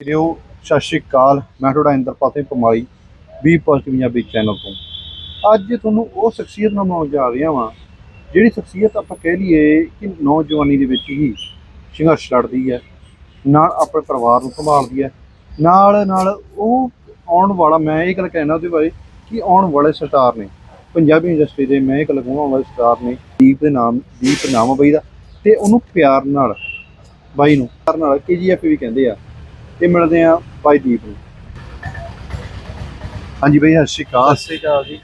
ਵੀਰੋ, ਸਤਿ ਸ਼੍ਰੀ ਅਕਾਲ। ਮੈਂ ਤੁਹਾਡਾ ਇੰਦਰਪਾਲ ਸਿੰਘ ਪਮਾਈ ਵੀ ਪੋਜ਼ਿਟਿਵ ਪੰਜਾਬੀ ਚੈਨਲ ਤੋਂ। ਅੱਜ ਤੁਹਾਨੂੰ ਉਹ ਸ਼ਖਸੀਅਤ ਨਾਲ ਮਿਲਾਉਣ ਜਾ ਰਿਹਾ ਵਾਂ, ਜਿਹੜੀ ਸ਼ਖਸੀਅਤ ਆਪਾਂ ਕਹਿ ਲਈਏ ਕਿ ਨੌਜਵਾਨੀ ਦੇ ਵਿੱਚ ਹੀ ਸੰਘਰਸ਼ ਲੜਦੀ ਹੈ, ਨਾਲ ਆਪਣੇ ਪਰਿਵਾਰ ਨੂੰ ਸੰਭਾਲਦੀ ਹੈ, ਨਾਲ ਨਾਲ ਉਹ ਆਉਣ ਵਾਲਾ, ਮੈਂ ਇਹ ਗੱਲ ਕਹਿਣਾ ਉਹਦੇ ਬਾਰੇ ਕਿ ਆਉਣ ਵਾਲੇ ਸਟਾਰ ਨੇ, ਪੰਜਾਬੀ ਇੰਡਸਟਰੀ ਦੇ ਮੈਂ ਇਹ ਗੱਲ ਕਹੂੰਗਾ ਵਾਲੇ ਸਟਾਰ ਨੇ ਦੀਪ ਦੇ ਨਾਮ, ਦੀਪ ਨਾਮ ਬਈ ਦਾ, ਤੇ ਉਹਨੂੰ ਪਿਆਰ ਨਾਲ, ਬਾਈ ਨੂੰ, ਪਿਆਰ ਨਾਲ ਕੇਜੀਐਫ ਵੀ ਕਹਿੰਦੇ ਆ ਤੇ ਮਿਲਦੇ ਆ ਬਾਈ ਦੀਪ ਨੂੰ। ਹਾਂਜੀ ਬਾਈ ਸਤਿ ਸ਼੍ਰੀ ਅਕਾਲ। ਸਤਿ ਸ਼੍ਰੀ ਅਕਾਲ ਜੀ।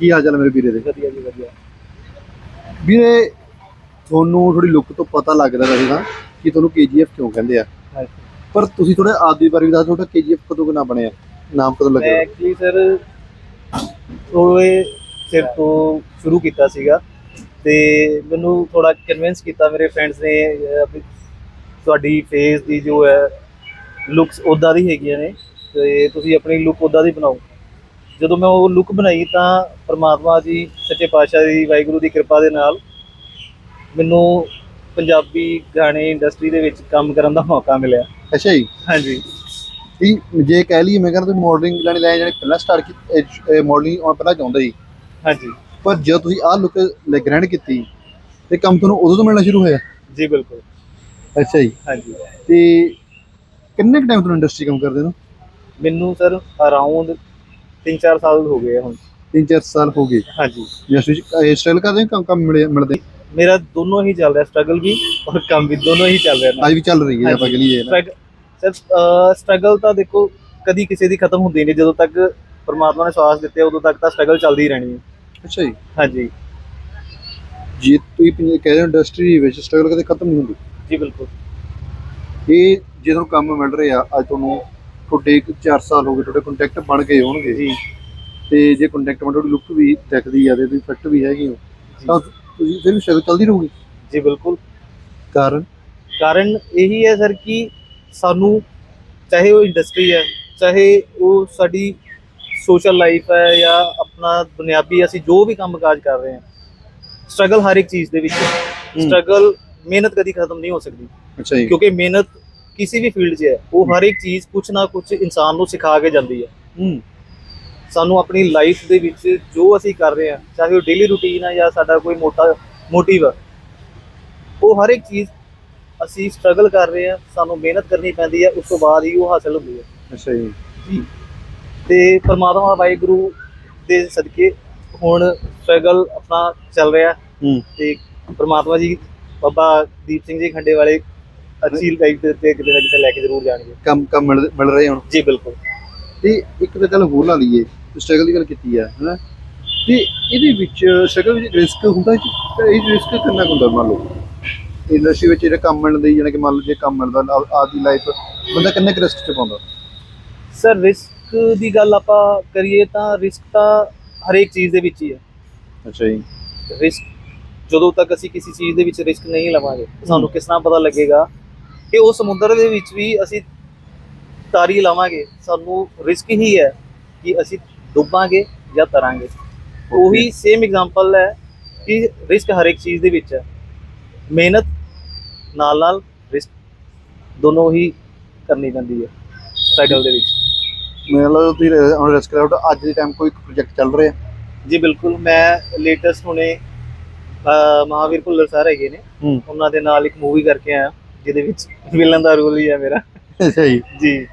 ਕੀ ਹਾਲ ਚਾਲ ਮੇਰੇ ਵੀਰੇ ਦੇ? ਵਧੀਆ ਜੀ ਵਧੀਆ। ਵੀਰੇ ਤੁਹਾਨੂੰ ਥੋੜੀ ਲੁੱਕ ਤੋਂ ਪਤਾ ਲੱਗਦਾ ਵੈਸੇ ਤਾਂ ਕਿ ਤੁਹਾਨੂੰ ਕੇਜੀਐਫ ਕਿਉਂ ਕਹਿੰਦੇ ਆ। ਪਰ ਤੁਸੀਂ ਥੋੜਾ ਆਦੀ ਬਾਰੇ ਵੀ ਦੱਸੋ ਤੁਹਾਡਾ ਕੇਜੀਐਫ ਕਦੋਂ ਕੁ ਨਾ ਬਣਿਆ? ਨਾਮ ਕਦੋਂ ਮੈਂ ਲੱਗਿਆ ਐਕਚੁਅਲੀ ਸਰ ਥੋੜੇ ਸਿਰ ਤੋਂ ਸ਼ੁਰੂ ਕੀਤਾ ਸੀਗਾ ਤੇ ਮੈਨੂੰ ਥੋੜਾ ਕਨਵਿੰਸ ਕੀਤਾ ਮੇਰੇ ਫਰੈਂਡਸ ਨੇ ਤੁਹਾਡੀ ਫੇਸ ਦੀ ਜੋ ਹੈ ਲੁੱਕਸ ਉਦਾਂ ਦੀ ਹੈਗੀਆਂ ਨੇ ਤੇ ਤੁਸੀਂ ਆਪਣੀ ਲੁੱਕ ਉਦਾਂ ਦੀ ਬਣਾਓ। ਜਦੋਂ ਮੈਂ ਉਹ ਲੁੱਕ ਬਣਾਈ ਤਾਂ ਪ੍ਰਮਾਤਮਾ ਜੀ ਸੱਚੇ ਪਾਤਸ਼ਾਹ ਦੀ ਵਾਹਿਗੁਰੂ ਦੀ ਕਿਰਪਾ ਦੇ ਨਾਲ ਮੈਨੂੰ ਪੰਜਾਬੀ ਗਾਣੇ ਇੰਡਸਟਰੀ ਦੇ ਵਿੱਚ ਕੰਮ ਕਰਨ ਦਾ ਮੌਕਾ ਮਿਲਿਆ। ਅੱਛਾ ਜੀ। ਹਾਂਜੀ। ਇਹ ਜੇ ਕਹਿ ਲਈਏ ਮੈਂ ਕਹਿੰਦਾ ਤੁਸੀਂ ਮਾਡਲਿੰਗ ਲੈਣੀ ਲੈ ਜਾਣੀ ਪਹਿਲਾਂ ਸਟਾਰਟ ਕੀਤੀ ਮਾਡਲਿੰਗ ਪਹਿਲਾਂ ਚਾਹੁੰਦੇ ਸੀ। ਹਾਂਜੀ। ਪਰ ਜਦੋਂ ਤੁਸੀਂ ਆਹ ਲੁੱਕ ਗ੍ਰਹਿਣ ਕੀਤੀ ਤੇ ਕੰਮ ਤੁਹਾਨੂੰ ਉਦੋਂ ਤੋਂ ਮਿਲਣਾ ਸ਼ੁਰੂ ਹੋਇਆ? ਜੀ ਬਿਲਕੁਲ। ਅੱਛਾ ਜੀ। ਹਾਂਜੀ। ਤੇ ਕਿੰਨੇ ਟਾਈਮ ਤੋਂ ਇੰਡਸਟਰੀ ਕੰਮ ਕਰਦੇ ਹੋ? ਮੈਨੂੰ ਸਰ ਅਰਾਊਂਡ 3-4 ਸਾਲ ਹੋ ਗਏ ਆ ਹੁਣ। 3-4 ਸਾਲ ਹੋ ਗਏ। ਹਾਂਜੀ। ਇੰਡਸਟਰੀ ਚ ਸਟਾਈਲ ਕਰਦੇ ਹੋ ਕੰਮ ਕੰਮ ਮਿਲੇ ਮਿਲਦੇ ਮੇਰਾ ਦੋਨੋਂ ਹੀ ਚੱਲ ਰਿਹਾ ਸਟਰਗਲ ਵੀ ਔਰ ਕੰਮ ਵੀ ਦੋਨੋਂ ਹੀ ਚੱਲ ਰਿਹਾ ਅੱਜ ਵੀ ਚੱਲ ਰਹੀ ਹੈ ਆਪਾਂ ਕਹਿ ਲਈਏ ਨਾ। ਸਰ ਸਟਰਗਲ ਤਾਂ ਦੇਖੋ ਕਦੀ ਕਿਸੇ ਦੀ ਖਤਮ ਹੁੰਦੀ ਨਹੀਂ। ਜਦੋਂ ਤੱਕ ਪਰਮਾਤਮਾ ਨੇ ਸਵਾਸ ਦਿੱਤੇ ਉਦੋਂ ਤੱਕ ਤਾਂ ਸਟਰਗਲ ਚੱਲਦੀ ਰਹਿਣੀ ਹੈ। ਅੱਛਾ ਜੀ। ਹਾਂਜੀ। ਜੇ ਤੁਸੀਂ ਪੰਜ- ਕਹਿ ਰਹੇ ਹੋ ਇੰਡਸਟਰੀ ਵਿੱਚ ਸਟਰਗਲ ਕਦੇ ਖਤਮ ਨਹੀਂ ਹੁੰਦੀ। ਜੀ ਬਿਲਕੁਲ। ਇਹ ਜੇ ਤੁਹਾਨੂੰ ਕੰਮ ਮਿਲ ਰਿਹਾ ਅੱਜ ਤੁਹਾਨੂੰ ਤੁਹਾਡੇ 4 ਸਾਲ ਹੋ ਗਏ ਤੁਹਾਡੇ ਕੰਟੈਕਟ ਬਣ ਗਏ ਹੋਣਗੇ। ਜੀ। ਤੇ ਜੇ ਕੰਟੈਕਟ ਬਣ ਤੁਹਾਡੀ ਲੁੱਕ ਵੀ ਦਿਖਦੀ ਆ ਤੇ ਤੁਸੀਂ ਫਿੱਟ ਵੀ ਹੈਗੇ ਹੋ ਤਾਂ ਤੁਸੀਂ ਫਿਰ ਵੀ ਸਟਰਗਲ ਚੱਲਦੀ ਰਹੂਗੀ? ਜੀ ਬਿਲਕੁਲ। ਕਾਰਨ? ਕਾਰਨ ਇਹੀ ਹੈ ਸਰ ਕਿ ਸਾਨੂੰ ਚਾਹੇ ਉਹ ਇੰਡਸਟਰੀ ਹੈ ਚਾਹੇ ਉਹ ਸਾਡੀ ਸੋਸ਼ਲ ਲਾਈਫ ਹੈ ਜਾਂ ਆਪਣਾ ਦੁਨਿਆਵੀ ਅਸੀਂ ਜੋ ਵੀ ਕੰਮਕਾਜ ਕਰ ਰਹੇ ਹਾਂ ਸਟਰਗਲ ਹਰ ਇੱਕ ਚੀਜ਼ ਦੇ ਵਿੱਚ ਸਟਰਗਲ ਮਿਹਨਤ ਕਦੀ ਖਤਮ ਨਹੀਂ ਹੋ ਸਕਦੀ। ਅੱਛਾ ਜੀ। ਕਿਉਂਕਿ ਮਿਹਨਤ ਕਿਸੇ ਵੀ ਫੀਲਡ 'ਚ ਹੈ ਉਹ ਹਰ ਇੱਕ ਚੀਜ਼ ਕੁਛ ਨਾ ਕੁਛ ਇਨਸਾਨ ਨੂੰ ਸਿਖਾ ਕੇ ਜਾਂਦੀ ਹੈ। ਹੂੰ। ਸਾਨੂੰ ਆਪਣੀ ਲਾਈਫ ਦੇ ਵਿੱਚ ਜੋ ਅਸੀਂ ਕਰ ਰਹੇ ਹਾਂ ਚਾਹੇ ਉਹ ਡੇਲੀ ਰੂਟੀਨ ਹੈ ਜਾਂ ਸਾਡਾ ਕੋਈ ਮੋਟਾ ਮੋਟਿਵ ਹੈ ਉਹ ਹਰ ਇੱਕ ਚੀਜ਼ ਅਸੀਂ ਸਟਰਗਲ ਕਰ ਰਹੇ ਹਾਂ ਸਾਨੂੰ ਮਿਹਨਤ ਕਰਨੀ ਪੈਂਦੀ ਹੈ ਉਸ ਤੋਂ ਬਾਅਦ ਹੀ ਉਹ ਹਾਸਲ ਹੁੰਦੀ ਹੈ। ਅੱਛਾ ਜੀ। ਜੀ। ਤੇ ਪਰਮਾਤਮਾ ਵਾਹਿਗੁਰੂ ਦੇ ਸਦਕੇ ਹੁਣ ਸਟਰਗਲ ਆਪਣਾ ਚੱਲ ਰਿਹਾ। ਹੂੰ। ਤੇ ਪਰਮਾਤਮਾ ਜੀ ਬਾਬਾ ਦੀਪ ਸਿੰਘ ਜੀ ਖੰਡੇ ਵਾਲੇ ਅੱਛੀ ਲਾਈਫ ਦੇ ਉੱਤੇ ਕਿਤੇ ਨਾ ਕਿਤੇ ਲੈ ਕੇ ਜ਼ਰੂਰ ਜਾਣਗੇ। ਕੰਮ ਕੰਮ ਮਿਲ ਮਿਲ ਰਹੇ ਹੁਣ। ਜੀ ਬਿਲਕੁਲ। ਤੇ ਇੱਕ ਤਾਂ ਗੱਲ ਹੋਰ ਲਾ ਲਈਏ ਸਟਰਗਲ ਦੀ ਗੱਲ ਕੀਤੀ ਆ ਹਨਾ? ਤੇ ਇਹਦੇ ਵਿੱਚ ਸਟਰਗਲ ਵਿੱਚ ਰਿਸਕ ਹੁੰਦਾ ਤੇ ਇਹ ਰਿਸਕ ਕਿੰਨਾ ਕੁ ਹੁੰਦਾ ਮੰਨ ਲਓ? ਇੰਡਸਟਰੀ ਵਿੱਚ ਜਿਹੜਾ ਕੰਮ ਮਿਲਦਾ ਜਾਣੀ ਕਿ ਮੰਨ ਲਓ ਜੇ ਕੰਮ ਮਿਲਦਾ ਆਦੀ ਲਾਈਫ ਬੰਦਾ ਕਿੰਨੇ ਕੁ ਰਿਸਕ ਚ ਪਾਉਂਦਾ? ਸਰ ਰਿਸਕ ਦੀ ਗੱਲ ਆਪਾਂ ਕਰੀਏ ਤਾਂ ਰਿਸਕ ਤਾਂ ਹਰੇਕ ਚੀਜ਼ ਦੇ ਵਿੱਚ ਹੀ ਹੈ ਅੱਛਾ ਜੀ। ਰਿਸਕ ਜਦੋਂ ਤੱਕ ਅਸੀਂ ਕਿਸੇ ਚੀਜ਼ ਦੇ ਵਿੱਚ ਰਿਸਕ ਨਹੀਂ ਲਵਾਂਗੇ ਸਾਨੂੰ ਕਿਸ ਤਰ੍ਹਾਂ ਪਤਾ ਲੱਗੇਗਾ ਕਿ ਉਹ ਸਮੁੰਦਰ ਦੇ ਵਿੱਚ ਵੀ ਅਸੀਂ ਤਾਰੀ ਲਾਵਾਂਗੇ। ਸਾਨੂੰ ਰਿਸਕ ਹੀ ਹੈ ਕਿ ਅਸੀਂ ਡੁੱਬਾਂਗੇ ਜਾਂ ਤਰਾਂਗੇ। ਉਹੀ ਸੇਮ ਐਗਜ਼ਾਮਪਲ ਹੈ ਕਿ ਰਿਸਕ ਹਰ ਇੱਕ ਚੀਜ਼ ਦੇ ਵਿੱਚ ਹੈ। ਮਿਹਨਤ ਨਾਲ ਨਾਲ ਰਿਸਕ ਦੋਨੋਂ ਹੀ ਕਰਨੀ ਪੈਂਦੀ ਹੈ ਸਾਈਕਲ ਦੇ ਵਿੱਚ। ਮਤਲਬ ਤੁਸੀਂ ਹੁਣ ਰਿਸਕ ਲਾਉਟ ਅੱਜ ਦੇ ਟਾਈਮ ਕੋਈ ਪ੍ਰੋਜੈਕਟ ਚੱਲ ਰਿਹਾ। ਜੀ ਬਿਲਕੁਲ ਮੈਂ ਲੇਟੈਸਟ ਹੁਣੇ ਮਹਾਵੀਰ ਭੁੱਲਰ ਸਰ ਹੈਗੇ ਨੇ। ਉਹਨਾਂ ਦੇ ਨਾਲ ਇੱਕ ਮੂਵੀ ਕਰਕੇ ਆਇਆ। ਜਿਹਦੇ ਵਿੱਚ ਵਿਲਨ ਦਾ ਰੋਲ ਹੀ ਹੈ ਮੇਰਾ। ਅੱਛਾ ਜੀ। ਜੀ।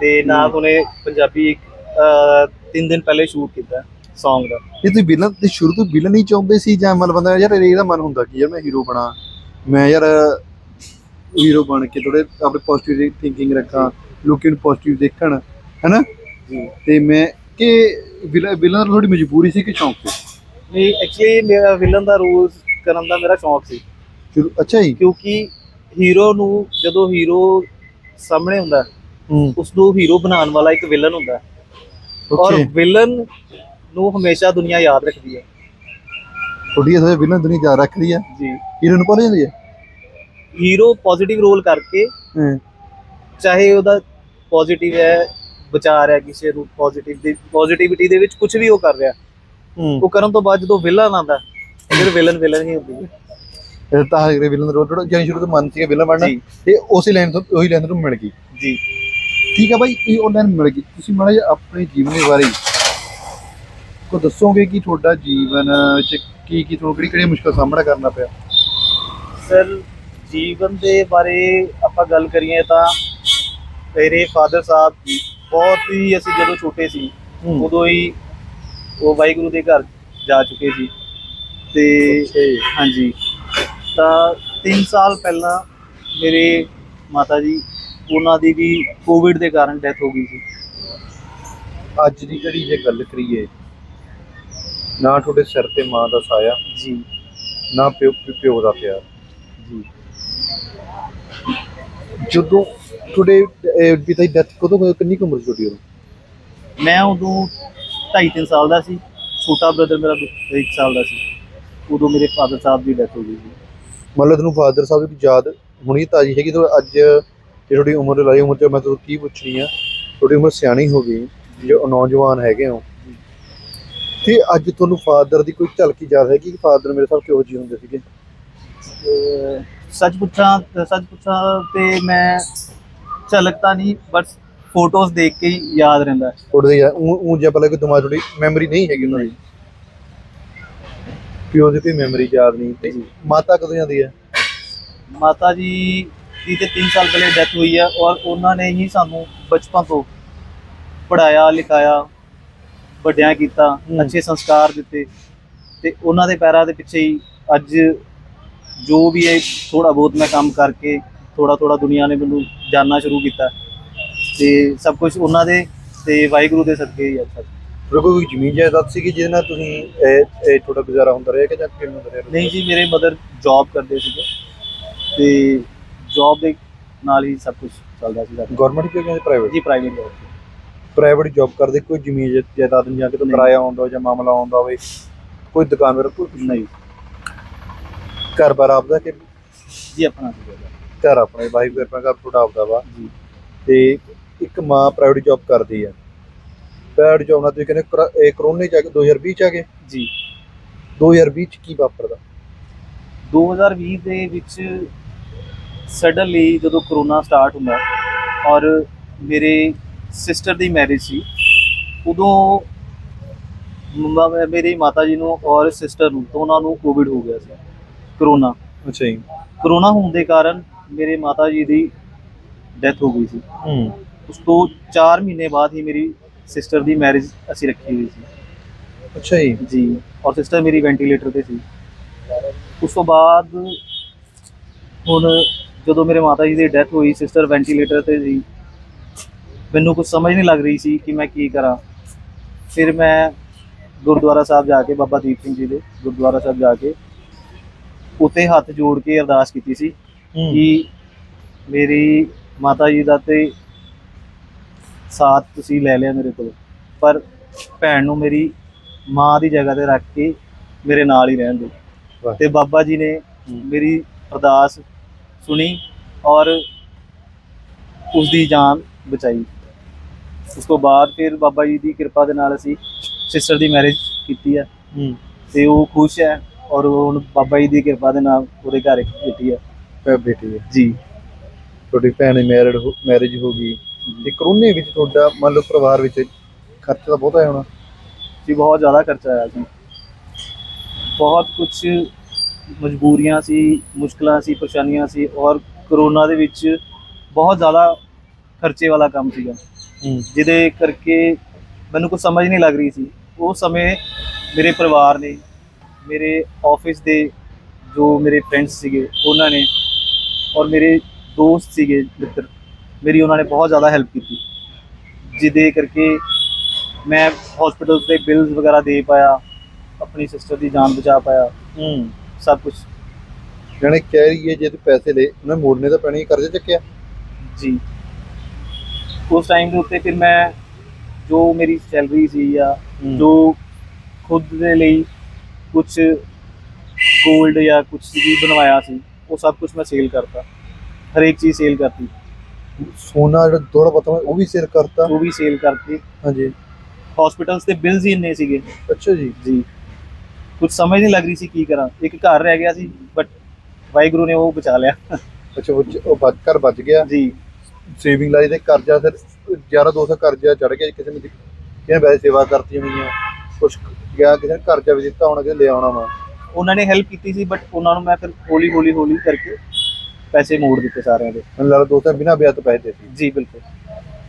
ਤੇ ਨਾਲ ਹੁਣੇ ਪੰਜਾਬੀ ਇੱਕ ਅਹ, ਤਿੰਨ ਦਿਨ ਪਹਿਲੇ ਸ਼ੂਟ ਕੀਤਾ Song ਦਾ। ਇਹ ਤੁਸੀਂ ਵਿਲਨ ਤੇ ਸ਼ੁਰੂ ਤੋਂ ਵਿਲਨ ਹੀ ਚਾਹੁੰਦੇ ਸੀ ਜਾਂ ਮਤਲਬ ਬੰਦਾ ਯਾਰ ਇਹਦਾ ਮਨ ਹੁੰਦਾ ਕਿ ਯਾਰ ਮੈਂ ਹੀਰੋ ਬਣਾ ਮੈਂ ਯਾਰ ਹੀਰੋ ਬਣ ਕੇ ਥੋੜੇ ਆਪਣੇ ਪੋਜ਼ਿਟਿਵ ਥਿੰਕਿੰਗ ਰੱਖਾਂ ਲੋਕਾਂ ਨੂੰ ਪੋਜ਼ਿਟਿਵ ਦੇਖਣ ਹੈਨਾ? ਜੀ। ਤੇ ਮੈਂ ਕਿ ਵਿਲਨ ਵਿਲਨ ਥੋੜੀ ਮਜਬੂਰੀ ਸੀ ਕਿ ਸ਼ੌਂਕ ਸੀ? ਨਹੀਂ ਐਕਚੁਅਲੀ ਮੇਰਾ ਵਿਲਨ ਦਾ ਰੋਲ ਕਰਨ ਦਾ ਮੇਰਾ ਸ਼ੌਂਕ ਸੀ। ਅੱਛਾ ਜੀ। ਕਿਉਂਕਿ ਹੀਰੋ ਨੂੰ ਜਦੋਂ ਹੀਰੋ ਸਾਹਮਣੇ ਹੁੰਦਾ ਹੈ, ਹੂੰ। ਉਸ ਨੂੰ ਹੀਰੋ ਬਣਾਉਣ ਵਾਲਾ ਇੱਕ ਵਿਲਨ ਹੁੰਦਾ ਹੈ। ਔਰ ਵਿਲਨ ਨੂੰ ਹਮੇਸ਼ਾ ਦੁਨੀਆ ਯਾਦ ਰੱਖਦੀ ਹੈ। ਥੋੜੀ ਜਿਹੀ ਵਿਲਨ ਦੁਨੀਆ ਜਾ ਰੱਖ ਲਈ ਆ ਜੀ। ਹੀਰੋ ਨੂੰ ਭੁੱਲ ਜਾਂਦੀ ਹੈ? ਹੀਰੋ ਪੋਜ਼ਿਟਿਵ ਰੋਲ ਕਰਕੇ ਹਾਂ। ਚਾਹੇ ਉਹਦਾ ਪੋਜ਼ਿਟਿਵ ਹੈ ਵਿਚਾਰ ਹੈ ਕਿਸੇ ਨੂੰ ਪੋਜ਼ਿਟਿਵ ਦੀ ਪੋਜ਼ਿਟਿਵਿਟੀ ਦੇ ਵਿੱਚ ਕੁਝ ਵੀ ਉਹ ਕਰ ਰਿਹਾ। ਹੂੰ। ਉਹ ਕਰਨ ਤੋਂ ਬਾਅਦ ਜਦੋਂ ਵਿਲਨ ਆਉਂਦਾ ਫਿਰ ਵਿਲਨ ਵਿਲਨ ਹੀ ਹੁੰਦੀ ਹੈ। ਇਹ ਤਾਂ ਹੈ ਵਿਲਨ ਦਾ ਰੋਲ ਥੋੜਾ ਜਿਹਾ ਸ਼ੁਰੂ ਤੋਂ ਮਨ ਸੀ ਵਿਲਨ ਬਣਨਾ। ਤੇ ਉਸੇ ਲਾਈਨ ਤੋਂ ਉਹੀ ਲਾਈਨ ਤੋਂ ਮਿਲ ਗਈ। ਜੀ। ਠੀਕ ਹੈ ਬਾਈ ਤੁਸੀਂ ਆਨਲਾਈਨ ਮਿਲ ਗਈ। ਤੁਸੀਂ ਮਾੜਾ ਜਿਹਾ ਆਪਣੇ ਜੀਵਨ ਦੇ ਬਾਰੇ ਕੋ ਦੱਸੋਗੇ ਕਿ ਤੁਹਾਡਾ ਜੀਵਨ ਚ ਕੀ ਕੀ ਤੁਹਾਨੂੰ ਕਿਹੜੀ ਕਿਹੜੀ ਮੁਸ਼ਕਲ ਸਾਹਮਣਾ ਕਰਨਾ ਪਿਆ? ਸਰ ਜੀਵਨ ਦੇ ਬਾਰੇ ਆਪਾਂ ਗੱਲ ਕਰੀਏ ਤਾਂ ਮੇਰੇ ਫਾਦਰ ਸਾਹਿਬ ਬਹੁਤ ਹੀ ਅਸੀਂ ਜਦੋਂ ਛੋਟੇ ਸੀ ਉਦੋਂ ਹੀ ਉਹ ਵਾਹਿਗੁਰੂ ਦੇ ਘਰ ਜਾ ਚੁੱਕੇ ਸੀ। ਤੇ ਹਾਂਜੀ। ਤਾਂ 3 ਸਾਲ ਪਹਿਲਾਂ ਮੇਰੇ ਮਾਤਾ ਜੀ ਉਹਨਾਂ ਦੀ ਵੀ ਕੋਵਿਡ ਦੇ ਕਾਰਨ ਡੈਥ ਹੋ ਗਈ ਸੀ। ਅੱਜ ਦੀ ਜਿਹੜੀ ਜੇ ਗੱਲ ਕਰੀਏ ਨਾ ਤੁਹਾਡੇ ਸਿਰ ਤੇ ਮਾਂ ਦਾ ਸਾਇਆ ਜੀ। ਨਾ ਪਿਓ ਪਿਓ ਦਾ ਪਿਆਰ। ਜੀ। ਜਦੋਂ ਤੁਹਾਡੇ ਪਿਤਾ ਦੀ ਡੈਥ ਕਦੋਂ ਹੋਈ? ਕਿੰਨੀ ਕੁ ਉਮਰ ਤੁਹਾਡੀ ਉਦੋਂ? ਮੈਂ ਉਦੋਂ 2.5 ਸਾਲ ਦਾ ਸੀ ਛੋਟਾ ਬ੍ਰਦਰ ਮੇਰਾ 1 ਸਾਲ ਦਾ ਸੀ। ਉਦੋਂ ਮੇਰੇ ਫਾਦਰ ਸਾਹਿਬ ਦੀ ਡੈਥ ਹੋ ਗਈ ਸੀ। ਮੰਨ ਲਓ ਤੁਹਾਨੂੰ ਫਾਦਰ ਸਾਹਿਬ ਦੀ ਯਾਦ ਹੁਣੀ ਤਾਜੀ ਹੈਗੀ ਤਾਂ ਅੱਜ ਜੇ ਤੁਹਾਡੀ ਉਮਰ ਲਾਈ ਉਮਰ ਤੇ ਮੈਂ ਤੁਹਾਨੂੰ ਕੀ ਪੁੱਛਣੀ ਆ ਤੁਹਾਡੀ ਉਮਰ ਸਿਆਣੀ ਹੋ ਗਈ ਜੋ ਨੌਜਵਾਨ ਹੈਗੇ ਹੋ। ਤੇ ਅੱਜ ਤੁਹਾਨੂੰ ਫਾਦਰ ਦੀ ਕੋਈ ਝਲਕੀ ਯਾਦ ਹੈਗੀ ਕਿ ਫਾਦਰ ਮੇਰੇ ਸਾਹਿਬ ਕਿਹੋ ਜਿਹੇ ਹੁੰਦੇ ਸੀਗੇ? ਸੱਚ ਪੁੱਛਾਂ ਸੱਚ ਪੁੱਛਾਂ ਤੇ ਮੈਂ ਝਲਕ ਤਾਂ ਨਹੀਂ ਬਟ ਫੋਟੋਜ਼ ਦੇਖ ਕੇ ਯਾਦ ਰਹਿੰਦਾ। ਹੈ। ਤੁਹਾਡੇ ਉਹ ਉਹ ਜੇ ਪਹਿਲਾਂ ਕੋਈ ਦਿਮਾਗ ਤੁਹਾਡੀ ਮੈਮਰੀ ਨਹੀਂ ਹੈਗੀ ਉਹਨਾਂ ਦੀ। ਪਿਓ ਦੀ ਕੋਈ ਮੈਮਰੀ ਯਾਦ ਨਹੀਂ ਤੇ ਮਾਤਾ ਕਦੋਂ ਜਾਂਦੀ ਹੈ? ਮਾਤਾ ਜੀ ਦੀ ਤੇ 3 ਸਾਲ ਪਹਿਲੇ ਡੈਥ ਹੋਈ ਹੈ ਔਰ ਉਹਨਾਂ ਨੇ ਹੀ ਸਾਨੂੰ ਬਚਪਨ ਤੋਂ ਪੜਾਇਆ ਲਿਖਾਇਆ ਵੱਡਿਆਂ ਕੀਤਾ ਹੂੰ। ਅੱਛੇ ਸੰਸਕਾਰ ਦਿੱਤੇ ਤੇ ਉਹਨਾਂ ਦੇ ਪੈਰਾਂ ਦੇ ਪਿੱਛੇ ਹੀ ਅੱਜ ਜੋ ਵੀ ਹੈ ਥੋੜਾ ਬਹੁਤ ਮੈਂ ਕੰਮ ਕਰਕੇ ਥੋੜਾ ਥੋੜਾ ਦੁਨੀਆ ਨੇ ਮੈਨੂੰ ਜਾਨਣਾ ਸ਼ੁਰੂ ਕੀਤਾ ਤੇ ਸਭ ਕੁਝ ਉਹਨਾਂ ਦੇ ਤੇ ਵਾਹਿਗੁਰੂ ਦੇ ਸਦਕੇ ਹੀ ਅੱਛਾ ਤੁਹਾਡੇ ਕੋਲ ਕੋਈ ਜ਼ਮੀਨ ਜਾਇਦਾਦ ਸੀਗੀ ਜਿਹਦੇ ਨਾਲ ਤੁਸੀਂ ਇਹ ਇਹ ਤੁਹਾਡਾ ਗੁਜ਼ਾਰਾ ਹੁੰਦਾ ਰਿਹਾ ਕਿ ਜਾਂ ਕਿਵੇਂ ਹੁੰਦਾ ਰਿਹਾ? ਨਹੀਂ ਜੀ ਮੇਰੇ ਮਦਰ ਜੌਬ ਕਰਦੇ ਸੀਗੇ ਤੇ ਜੌਬ ਦੇ ਨਾਲ ਹੀ ਸਭ ਕੁਝ ਚੱਲਦਾ ਸੀ ਸਾਡਾ ਗਵਰਨਮੈਂਟ ਕਿ ਜਾਂ ਪ੍ਰਾਈਵੇਟ ਜੀ ਪ੍ਰਾਈਵੇਟ ਜੌਬ ਪ੍ਰਾਈਵੇਟ ਜੌਬ ਕਰਦੇ ਕੋਈ ਜ਼ਮੀਨ ਜਾਇਦਾਦ ਨਹੀਂ ਜਾਂ ਕਿਤੋਂ। ਕਿਰਾਇਆ ਆਉਂਦਾ ਜਾਂ ਮਾਮਲਾ ਆਉਂਦਾ ਹੋਵੇ ਕੋਈ ਦੁਕਾਨ ਵਗੈਰਾ ਕੋਈ ਨਹੀਂ? ਘਰ-ਬਾਰ ਆਪਦਾ ਕਿ ਜੀ ਆਪਣਾ ਸੀਗਾ ਘਰ ਆਪਣੇ ਵਾਈਫ ਕਿਰਪਾ ਘਰ ਤੁਹਾਡਾ ਆਪਦਾ ਵਾ। ਜੀ। ਤੇ ਇੱਕ ਮਾਂ ਪ੍ਰਾਈਵੇਟ ਜੌਬ ਕਰਦੀ ਆ। ਜੌਬ ਨਾਲ ਤੁਸੀਂ ਕਹਿੰਦੇ ਕਰੋਨੇ ਚ ਆ ਕੇ 2020 ਚ ਆ ਗਏ? ਜੀ। 2020 ਚ ਕੀ ਵਾਪਰਦਾ? 2020 ਦੇ ਵਿੱਚ ਸਡਨਲੀ ਜਦੋਂ ਕਰੋਨਾ ਸਟਾਰਟ ਹੁੰਦਾ ਔਰ ਮੇਰੇ ਸਿਸਟਰ ਦੀ ਮੈਰਿਜ ਸੀ ਉਦੋਂ ਮੰਮਾ ਮੇਰੀ ਮਾਤਾ ਜੀ ਨੂੰ ਔਰ ਸਿਸਟਰ ਨੂੰ ਦੋਨਾਂ ਨੂੰ ਕੋਵਿਡ ਹੋ ਗਿਆ ਸੀ ਕਰੋਨਾ। ਅੱਛਾ ਜੀ। ਕਰੋਨਾ ਹੋਣ ਦੇ ਕਾਰਨ ਮੇਰੇ ਮਾਤਾ ਜੀ ਦੀ ਡੈਥ ਹੋ ਗਈ ਸੀ। ਹੂੰ। ਉਸ ਤੋਂ 4 ਮਹੀਨੇ ਬਾਅਦ ਹੀ ਮੇਰੀ ਸਿਸਟਰ ਦੀ ਮੈਰਿਜ ਅਸੀਂ ਰੱਖੀ ਹੋਈ ਸੀ। ਅੱਛਾ ਜੀ। ਜੀ। ਔਰ ਸਿਸਟਰ ਮੇਰੀ ਵੈਂਟੀਲੇਟਰ ਤੇ ਸੀ। ਉਸ ਤੋਂ ਬਾਅਦ ਹੁਣ ਜਦੋਂ ਮੇਰੇ ਮਾਤਾ ਜੀ ਦੀ ਡੈਥ ਹੋਈ ਸਿਸਟਰ ਵੈਂਟੀਲੇਟਰ ਤੇ ਸੀ। ਮੈਨੂੰ ਕੁਝ ਸਮਝ ਨਹੀਂ ਲੱਗ ਰਹੀ ਸੀ ਕਿ ਮੈਂ ਕੀ ਕਰਾਂ। ਫਿਰ ਮੈਂ ਗੁਰਦੁਆਰਾ ਸਾਹਿਬ ਜਾ ਕੇ ਬਾਬਾ ਦੀਪ ਸਿੰਘ ਜੀ ਦੇ ਗੁਰਦੁਆਰਾ ਸਾਹਿਬ ਜਾ ਕੇ ਉੱਤੇ ਹੱਥ ਜੋੜ ਕੇ ਅਰਦਾਸ ਕੀਤੀ ਸੀ ਹੂੰ। ਕਿ ਮੇਰੀ ਮਾਤਾ ਜੀ ਦਾ ਤੇ ਸਾਥ ਤੁਸੀਂ ਲੈ ਲਿਆ ਮੇਰੇ ਕੋਲ। ਪਰ ਭੈਣ ਨੂੰ ਮੇਰੀ ਮਾਂ ਦੀ ਜਗ੍ਹਾ ਤੇ ਰੱਖ ਕੇ ਮੇਰੇ ਨਾਲ ਹੀ ਰਹਿਣ ਦਿਓ। ਤੇ ਬਾਬਾ ਜੀ ਨੇ ਮੇਰੀ ਅਰਦਾਸ ਸੁਣੀ ਔਰ ਉਸ ਦੀ ਜਾਨ ਬਚਾਈ। ਉਸ ਤੋਂ ਬਾਅਦ ਫਿਰ ਬਾਬਾ ਜੀ ਦੀ ਕਿਰਪਾ ਦੇ ਨਾਲ ਅਸੀਂ ਸਿਸਟਰ ਦੀ ਮੈਰਿਜ ਕੀਤੀ ਹੈ। ਤੇ ਉਹ ਖੁਸ਼ ਹੈ ਔਰ ਉਹ ਹੁਣ ਬਾਬਾ ਜੀ ਦੀ ਕਿਰਪਾ ਦੇ ਨਾਲ ਉਹਦੇ ਘਰ ਇੱਕ ਬੇਟੀ ਹੈ ਬੇਟੀ ਹੈ ਜੀ। ਤੁਹਾਡੀ ਭੈਣ ਦੀ ਮੈਰਿਡ ਮੈਰਿਜ ਹੋ ਗਈ। ਤੇ ਕਰੋਨੇ ਵਿੱਚ ਤੁਹਾਡਾ ਮੰਨ ਲਓ ਪਰਿਵਾਰ ਵਿੱਚ ਖਰਚਾ ਤਾਂ ਬਹੁਤ ਆਇਆ ਹੋਣਾ। ਜੀ ਬਹੁਤ ਜ਼ਿਆਦਾ ਖਰਚਾ ਆਇਆ ਸੀ ਬਹੁਤ ਕੁਝ ਮਜਬੂਰੀਆਂ ਸੀ ਮੁਸ਼ਕਲਾਂ ਸੀ ਪਰੇਸ਼ਾਨੀਆਂ ਸੀ ਔਰ ਕਰੋਨਾ ਦੇ ਵਿੱਚ ਬਹੁਤ ਜ਼ਿਆਦਾ ਖਰਚੇ ਵਾਲਾ ਕੰਮ ਸੀਗਾ। ਜਿਹਦੇ ਕਰਕੇ ਮੈਨੂੰ ਕੁਝ ਸਮਝ ਨਹੀਂ ਲੱਗ ਰਹੀ ਸੀ। ਉਸ ਸਮੇਂ ਮੇਰੇ ਪਰਿਵਾਰ ਨੇ ਮੇਰੇ ਆਫਿਸ ਦੇ ਜੋ ਮੇਰੇ ਫਰੈਂਡਸ ਸੀਗੇ ਉਹਨਾਂ ਨੇ ਔਰ ਮੇਰੇ ਦੋਸਤ ਸੀਗੇ ਮਿੱਤਰ ਮੇਰੀ ਉਹਨਾਂ ਨੇ ਬਹੁਤ ਜ਼ਿਆਦਾ ਹੈਲਪ ਕੀਤੀ। ਜਿਹਦੇ ਕਰਕੇ ਮੈਂ ਹਸਪੀਟਲ ਦੇ ਬਿਲਸ ਵਗੈਰਾ ਦੇ ਪਾਇਆ ਆਪਣੀ ਸਿਸਟਰ ਦੀ ਜਾਨ ਬਚਾ ਪਾਇਆ ਹੂੰ। ਸਭ ਕੁਝ ਜਾਣੇ ਕਹਿ ਰਹੀ ਹੈ ਜੇ ਤੂੰ ਪੈਸੇ ਲੈ ਉਹਨੇ ਮੋੜਨੇ ਤਾਂ ਪੈਣੇ ਹੀ, ਕਰਜ਼ੇ ਚੱਕਿਆ। ਜੀ। ਉਸ ਟਾਈਮ ਦੇ ਉੱਤੇ ਫਿਰ ਮੈਂ ਜੋ ਮੇਰੀ ਸੈਲਰੀ ਸੀ ਜਾਂ ਜੋ ਖੁਦ ਦੇ ਲਈ ਕੁਝ 골ਡ ਜਾਂ ਕੁਝ ਵੀ ਬਣਵਾਇਆ ਸੀ ਉਹ ਸਭ ਕੁਝ ਮੈਂ ਸੇਲ ਕਰਤਾ। ਹਰੇਕ ਚੀਜ਼ ਸੇਲ ਕਰਤੀ। ਸੋਨਾ ਜਿਹੜਾ ਥੋੜਾ ਪਤਾ ਉਹ ਵੀ ਸਿਰ ਕਰਤਾ। ਉਹ ਵੀ ਸੇਲ ਕਰਤੀ। ਹਾਂਜੀ। ਹਸਪੀਟਲਸ ਦੇ ਬਿਲਸ ਹੀ ਇੰਨੇ ਸੀਗੇ। ਅੱਛਾ ਜੀ। ਜੀ। ਕੁਝ ਸਮਝ ਨਹੀਂ ਲੱਗ ਰਹੀ ਸੀ ਕੀ ਕਰਾਂ। ਇੱਕ ਘਰ ਰਹਿ ਗਿਆ ਸੀ ਬਟ ਵਾਹਿਗੁਰੂ ਨੇ ਉਹ ਬਚਾ ਲਿਆ। ਅੱਛਾ ਉਹ ਬਚ ਘਰ ਬਚ ਗਿਆ। ਜੀ। ਸੇਵਿੰਗ ਲਾਈ ਤੇ ਕਰਜ਼ਾ ਫਿਰ 11 200 ਕਰਜ਼ਾ ਚੜ ਗਿਆ ਕਿਸੇ ਨੇ ਕਿਸੇ ਨੇ ਵੈਸੇ ਸੇਵਾ ਕਰਤੀ ਹੋਈਆਂ ਕੁਛ ਗਿਆ ਕਿਸੇ ਨੇ ਕਰਜ਼ਾ ਵੀ ਦਿੱਤਾ ਹੋਣਾ ਕਿ ਲੈ ਆਉਣਾ ਵਾ? ਉਹਨਾਂ ਨੇ ਹੈਲਪ ਕੀਤੀ ਸੀ ਬਟ ਉਹਨਾਂ ਨੂੰ ਮੈਂ ਫਿਰ ਹੌਲੀ ਹੌਲੀ ਹੌਲੀ ਕਰਕੇ ਪੈਸੇ ਮੋੜ ਦਿੱਤੇ ਸਾਰਿਆਂ ਦੇ। ਮੈਨੂੰ ਲੱਗਦਾ ਦੋਸਤਾਂ ਬਿਨਾਂ ਵਿਆਹ ਤੋਂ ਪੈਸੇ ਦੇ ਸੀ ਜੀ ਬਿਲਕੁਲ।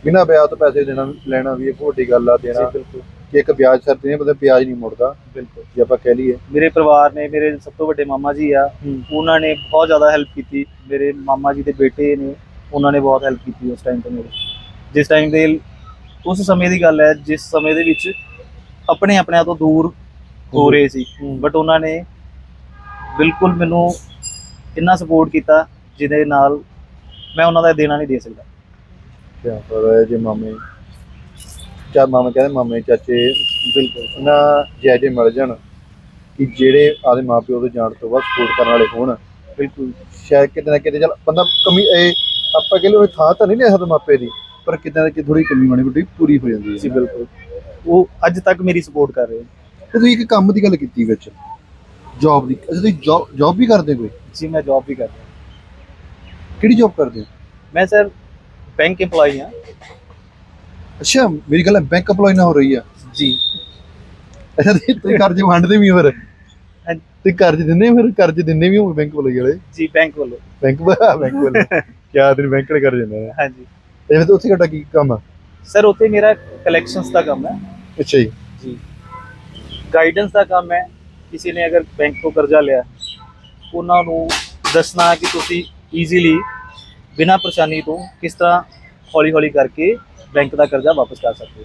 ਬਿਨਾਂ ਵਿਆਹ ਤੋਂ ਪੈਸੇ ਦੇਣਾ ਲੈਣਾ ਵੀ ਇੱਕ ਵੱਡੀ ਗੱਲ ਆ ਦੇਣਾ ਬਿਲਕੁਲ। ਕਿ ਇੱਕ ਵਿਆਜ ਸਿਰ ਤੇ ਪਤਾ ਵਿਆਜ ਨਹੀਂ ਮੁੜਦਾ ਬਿਲਕੁਲ। ਜੇ ਆਪਾਂ ਕਹਿ ਲਈਏ। ਮੇਰੇ ਪਰਿਵਾਰ ਨੇ ਮੇਰੇ ਸਭ ਤੋਂ ਵੱਡੇ ਮਾਮਾ ਜੀ ਆ ਉਹਨਾਂ ਨੇ ਬਹੁਤ ਜ਼ਿਆਦਾ ਹੈਲਪ ਕੀਤੀ। ਮੇਰੇ ਮਾਮਾ ਜੀ ਦੇ ਬੇਟੇ ਨੇ ਉਹਨਾਂ ਨੇ ਬਹੁਤ ਹੈਲਪ ਕੀਤੀ ਉਸ ਟਾਈਮ ਤੇ ਮੇਰੇ। ਜਿਸ ਟਾਈਮ ਦੇ ਉਸ ਸਮੇਂ ਦੀ ਗੱਲ ਹੈ ਜਿਸ ਸਮੇਂ ਦੇ ਵਿੱਚ ਆਪਣੇ ਆਪਣਿਆਂ ਤੋਂ ਦੂਰ ਹੋ ਰਹੇ ਸੀ। ਬਟ ਉਹਨਾਂ ਨੇ ਬਿਲਕੁਲ ਮੈਨੂੰ ਇੰਨਾ ਸਪੋਰਟ ਕੀਤਾ ਜਿਹਦੇ ਨਾਲ ਮੈਂ ਉਹਨਾਂ ਦਾ ਦੇਣਾ ਨਹੀਂ ਦੇ ਸਕਦਾ। ਕਿਆ ਪਰ ਜੇ ਮਾਮੇ ਚਾ ਮਾਮੇ ਕਹਿੰਦੇ ਮਾਮੇ ਚਾਚੇ ਬਿਲਕੁਲ ਨਾ ਜੈ ਜੇ ਮਿਲ ਜਾਣ ਕਿ ਜਿਹੜੇ ਆਦੇ ਮਾਪਿਓ ਦੇ ਜਾਣ ਤੋਂ ਬਾਅਦ ਸਪੋਰਟ ਕਰਨ ਵਾਲੇ ਹੋਣ। ਬਿਲਕੁਲ। ਸ਼ਾਇਦ ਕਿਤੇ ਨਾ ਕਿਤੇ ਚੱਲ ਬੰਦਾ ਕਮੀ ਇਹ ਆਪਾਂ ਕਹਿੰਦੇ ਉਹ ਥਾਂ ਤਾਂ ਨਹੀਂ ਲੈ ਸਕਦਾ ਮਾਪੇ ਦੀ ਪਰ ਕਿਤੇ ਨਾ ਕਿਤੇ ਥੋੜੀ ਕਮੀ ਮਾੜੀ ਮੋਟੀ ਪੂਰੀ ਹੋ ਜਾਂਦੀ ਜੀ ਹੈ ਬਿਲਕੁਲ। ਉਹ ਅੱਜ ਤੱਕ ਮੇਰੀ ਸਪੋਰਟ ਕਰ ਰਹੇ ਤੇ ਤੁਸੀਂ ਇੱਕ ਕੰਮ ਦੀ ਗੱਲ ਕੀਤੀ ਵਿੱਚ ਜੌਬ ਦੀ ਅੱਛਾ ਤੁਸੀਂ ਜੌਬ ਵੀ ਕਰਦੇ ਕੋਈ? ਜੀ ਮੈਂ ਜੌਬ ਵੀ ਕਰ ਰਿਹਾ ਕਿਹੜੀ ਜੌਬ ਕਰਦੇ ਹੋ? ਮੈਂ ਸਰ ਬੈਂਕ EMPLOYE ਹਾਂ। ਅੱਛਾ ਮੇਰੀ ਗੱਲ ਬੈਂਕ ਅਪਲਾਈ ਨਾ ਹੋ ਰਹੀ ਆ। ਜੀ। ਅੱਛਾ ਤੁਸੀਂ ਕਰਜ਼ੇ ਵੰਡਦੇ ਵੀ ਹੋ ਫਿਰ? ਹਾਂਜੀ। ਤੁਸੀਂ ਕਰਜ਼ੇ ਦਿੰਦੇ ਹੋ ਫਿਰ? ਕਰਜ਼ੇ ਦਿੰਦੇ ਵੀ ਹੋ ਬੈਂਕ ਵਾਲੇ ਵਾਲੇ ਜੀ ਬੈਂਕ ਵੱਲੋਂ। ਬੈਂਕ ਬੈਂਕ ਵਾਲੇ। ਕਿਆ ਦਿਨ ਬੈਂਕ ਵਾਲੇ ਕਰ ਜਾਂਦੇ ਨੇ। ਹਾਂਜੀ। ਇਹ ਫਿਰ ਉੱਥੇ ਤੁਹਾਡਾ ਕੀ ਕੰਮ ਆ? ਸਰ ਉੱਥੇ ਮੇਰਾ ਕਲੈਕਸ਼ਨਸ ਦਾ ਕੰਮ ਹੈ। ਅੱਛਾ ਜੀ। ਜੀ। ਗਾਈਡੈਂਸ ਦਾ ਕੰਮ ਹੈ। ਕਿਸੇ ਨੇ ਅਗਰ ਬੈਂਕ ਤੋਂ ਕਰਜ਼ਾ ਲਿਆ ਉਹਨਾਂ ਨੂੰ ਦੱਸਣਾ ਕਿ ਤੁਸੀਂ ਈਜ਼ੀਲੀ ਬਿਨਾਂ ਪਰੇਸ਼ਾਨੀ ਤੋਂ ਕਿਸ ਤਰ੍ਹਾਂ ਹੌਲੀ ਹੌਲੀ ਕਰਕੇ ਬੈਂਕ ਦਾ ਕਰਜ਼ਾ ਵਾਪਸ ਕਰ ਸਕਦੇ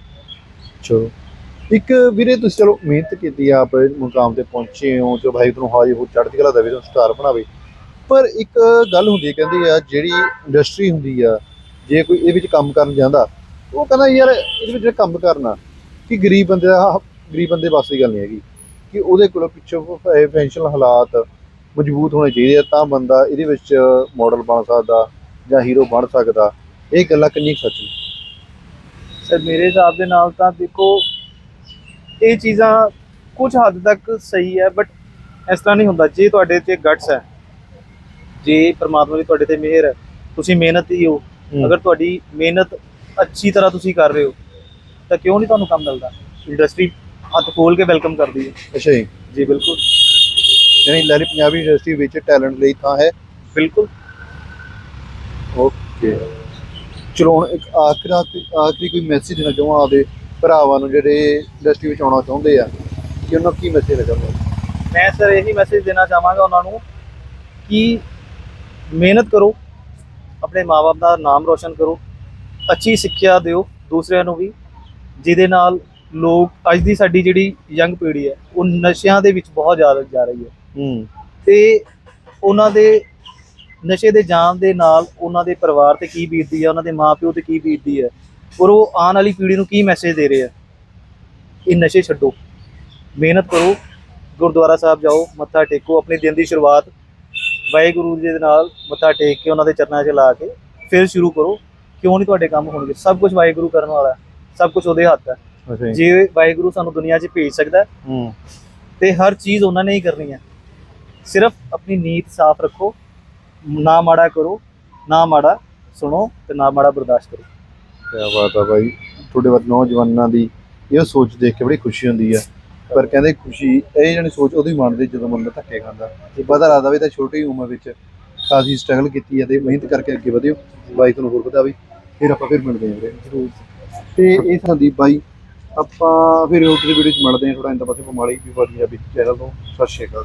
ਚਲੋ। ਇੱਕ ਵੀਰੇ, ਤੁਸੀਂ ਚਲੋ ਮਿਹਨਤ ਕੀਤੀ ਆ, ਆਪ ਮੁਕਾਮ ਤੇ ਪਹੁੰਚੇ ਹੋ, ਜੋ ਭਾਈ ਤੁਹਾਨੂੰ ਹਾਈ ਹੋ ਚੜ੍ਹਦੀ ਕਲਾ ਦੇਵੇ, ਤੁਹਾਨੂੰ ਸਟਾਰ ਬਣਾਵੇ। ਪਰ ਇੱਕ ਗੱਲ ਹੁੰਦੀ ਹੈ, ਕਹਿੰਦੇ ਆ, ਜਿਹੜੀ ਇੰਡਸਟਰੀ ਹੁੰਦੀ ਆ, ਜੇ ਕੋਈ ਇਹ ਵਿੱਚ ਕੰਮ ਕਰਨ ਜਾਂਦਾ, ਉਹ ਕਹਿੰਦਾ ਯਾਰ ਇਹਦੇ ਵਿੱਚ ਜਿਹੜਾ ਕੰਮ ਕਰਨਾ, ਕਿ ਗਰੀਬ ਬੰਦੇ ਦਾ, ਗਰੀਬ ਬੰਦੇ ਵਾਸਤੇ ਗੱਲ ਨਹੀਂ ਹੈਗੀ, ਕਿ ਉਹਦੇ ਕੋਲ ਪਿੱਛੋਂ ਫਾਈਨੈਂਸ਼ੀਅਲ ਹਾਲਾਤ ਮਜ਼ਬੂਤ ਹੋਣੇ ਚਾਹੀਦੇ ਆ ਤਾਂ ਬੰਦਾ ਇਹਦੇ ਵਿੱਚ ਮਾਡਲ ਬਣ ਸਕਦਾ ਜਾਂ ਹੀਰੋ ਬਣ ਸਕਦਾ। ਇਹ ਗੱਲਾਂ ਕਿੰਨੀ ਸੱਚ ਨੇ। ਸਰ ਮੇਰੇ ਹਿਸਾਬ ਦੇ ਨਾਲ ਤਾਂ ਦੇਖੋ ਇਹ ਚੀਜ਼ਾਂ ਕੁਝ ਹੱਦ ਤੱਕ ਸਹੀ ਹੈ ਬਟ ਇਸ ਤਰ੍ਹਾਂ ਨਹੀਂ ਹੁੰਦਾ। ਜੇ ਤੁਹਾਡੇ ਤੇ ਗਟਸ ਹੈ ਜੇ ਪ੍ਰਮਾਤਮਾ ਦੀ ਤੁਹਾਡੇ ਤੇ ਮਿਹਰ ਹੈ ਤੁਸੀਂ ਮਿਹਨਤੀ ਹੋ ਹੂੰ। ਅਗਰ ਤੁਹਾਡੀ ਮਿਹਨਤ ਅੱਛੀ ਤਰ੍ਹਾਂ ਤੁਸੀਂ ਕਰ ਰਹੇ ਹੋ ਤਾਂ ਕਿਉਂ ਨਹੀਂ ਤੁਹਾਨੂੰ ਕੰਮ ਮਿਲਦਾ? ਇੰਡਸਟਰੀ ਹੱਥ ਖੋਲ ਕੇ ਵੈਲਕਮ ਕਰਦੀ ਹੈ। ਅੱਛਾ ਜੀ। ਜੀ ਬਿਲਕੁਲ। ਯਾਨੀ ਲਹਿਰੀ ਪੰਜਾਬੀ ਇੰਡਸਟਰੀ ਵਿੱਚ ਟੈਲੈਂਟ ਲਈ ਥਾਂ ਹੈ। ਬਿਲਕੁਲ। ਓਕੇ ਚਲੋ ਇੱਕ ਆਖਰੀ ਆਖਰੀ ਕੋਈ ਮੈਸੇਜ ਦੇਣਾ ਚਾਹਾਂ ਆਪਦੇ ਭਰਾਵਾਂ ਨੂੰ ਜਿਹੜੇ ਇੰਡਸਟਰੀ ਵਿੱਚ ਆਉਣਾ ਚਾਹੁੰਦੇ ਆ। ਕਿ ਉਹਨਾਂ ਨੂੰ ਕੀ ਮੈਸੇਜ ਦੇਣਾ ਚਾਹੁੰਦੇ ਮੈਂ ਸਰ ਇਹੀ ਮੈਸੇਜ ਦੇਣਾ ਚਾਹਾਂਗਾ ਉਹਨਾਂ ਨੂੰ ਕਿ ਮਿਹਨਤ ਕਰੋ ਆਪਣੇ ਮਾਪੇ ਦਾ ਨਾਮ ਰੋਸ਼ਨ ਕਰੋ ਅੱਛੀ ਸਿੱਖਿਆ ਦਿਓ ਦੂਸਰਿਆਂ ਨੂੰ ਵੀ ਜਿਹਦੇ ਨਾਲ ਲੋਕ ਅੱਜ ਦੀ ਸਾਡੀ ਜਿਹੜੀ ਯੰਗ ਪੀੜ੍ਹੀ ਹੈ ਉਹ ਨਸ਼ਿਆਂ ਦੇ ਵਿੱਚ ਬਹੁਤ ਜ਼ਿਆਦਾ ਜਾ ਰਹੀ ਹੈ। ਹੂੰ। ਤੇ ਉਹਨਾਂ ਦੇ ਨਸ਼ੇ ਦੇ ਜਾਣ ਦੇ ਨਾਲ ਉਹਨਾਂ ਦੇ ਪਰਿਵਾਰ ਤੇ ਕੀ ਬੀਤਦੀ ਹੈ ਉਹਨਾਂ ਦੇ ਮਾਪਿਓ ਤੇ ਕੀ ਬੀਤਦੀ ਹੈ ਔਰ ਉਹ ਆਉਣ ਵਾਲੀ ਪੀੜ੍ਹੀ ਨੂੰ ਕੀ ਮੈਸੇਜ ਦੇ ਰਹੇ ਆ? ਇਹ ਨਸ਼ੇ ਛੱਡੋ। ਮਿਹਨਤ ਕਰੋ ਗੁਰਦੁਆਰਾ ਸਾਹਿਬ ਜਾਓ ਮੱਥਾ ਟੇਕੋ ਆਪਣੇ ਦਿਨ ਦੀ ਸ਼ੁਰੂਆਤ ਵਾਹਿਗੁਰੂ ਜੀ ਦੇ ਨਾਲ ਮੱਥਾ ਟੇਕ ਕੇ ਉਹਨਾਂ ਦੇ ਚਰਨਾਂ 'ਚ ਲਾ ਕੇ ਫਿਰ ਸ਼ੁਰੂ ਕਰੋ। ਕਿਉਂ ਨਹੀਂ ਤੁਹਾਡੇ ਕੰਮ ਹੋਣਗੇ? ਸਭ ਕੁਝ ਵਾਹਿਗੁਰੂ ਕਰਨ ਵਾਲਾ ਸਭ ਕੁਝ ਉਹਦੇ ਹੱਥ ਹੈ। ਜੀ। ਵਾਹਿਗੁਰੂ ਸਾਨੂੰ ਦੁਨੀਆ 'ਚ ਭੇਜ ਸਕਦਾ ਤੇ ਹਰ ਚੀਜ਼ ਉਹਨਾਂ ਨੇ ਹੀ ਕਰਨੀ ਹੈ। ਸਿਰਫ ਆਪਣੀ ਨੀਤ ਸਾਫ਼ ਰੱਖੋ ਨਾ ਮਾੜਾ ਕਰੋ ਨਾ ਮਾੜਾ ਸੁਣੋ ਤੇ ਨਾ ਮਾੜਾ ਬਰਦਾਸ਼ਤ ਕਰੋ। ਕੀ ਬਾਤ ਆ ਭਾਈ ਤੁਹਾਡੇ ਵੱਲ ਨੌਜਵਾਨਾਂ ਦੀ ਇਹ ਸੋਚ ਦੇਖ ਕੇ ਬੜੀ ਖੁਸ਼ੀ ਹੁੰਦੀ ਆ। ਪਰ ਕਹਿੰਦੇ ਖੁਸ਼ੀ ਇਹ ਜਣੀ ਸੋਚ ਉਹਦੀ ਮੰਨਦੇ ਜਦੋਂ ਬੰਦਾ ਧੱਕੇ ਖਾਂਦਾ। ਜੇ ਪਤਾ ਲੱਗਦਾ ਵੀ ਤਾਂ ਛੋਟੀ ਉਮਰ ਵਿੱਚ ਕਾਫੀ ਸਟਰਗਲ ਕੀਤੀ ਹੈ ਤੇ ਮਿਹਨਤ ਕਰਕੇ ਅੱਗੇ ਵਧਿਓ ਬਾਈ ਤੁਹਾਨੂੰ ਹੋਰ ਪਤਾ ਵੀ ਫਿਰ ਆਪਾਂ ਫਿਰ ਮਿਲਦੇ ਹਾਂ ਵੀਰੇ। ਜ਼ਰੂਰ ਤੇ ਇਹ ਸੰਦੀਪ ਬਾਈ ਆਪਾਂ ਫਿਰ ਹੋਰ ਕਿਸੇ ਵੀਡੀਓ ਚ ਮਿਲਦੇ ਹਾਂ। ਥੋੜਾ ਇੰਦਾ ਪਾਸੇ ਪਮਾਲੀ ਵੀ ਵਧੀਆ ਵੀ ਚੈਨਲ ਤੋਂ। ਸਤਿ ਸ਼੍ਰੀ ਅਕਾਲ।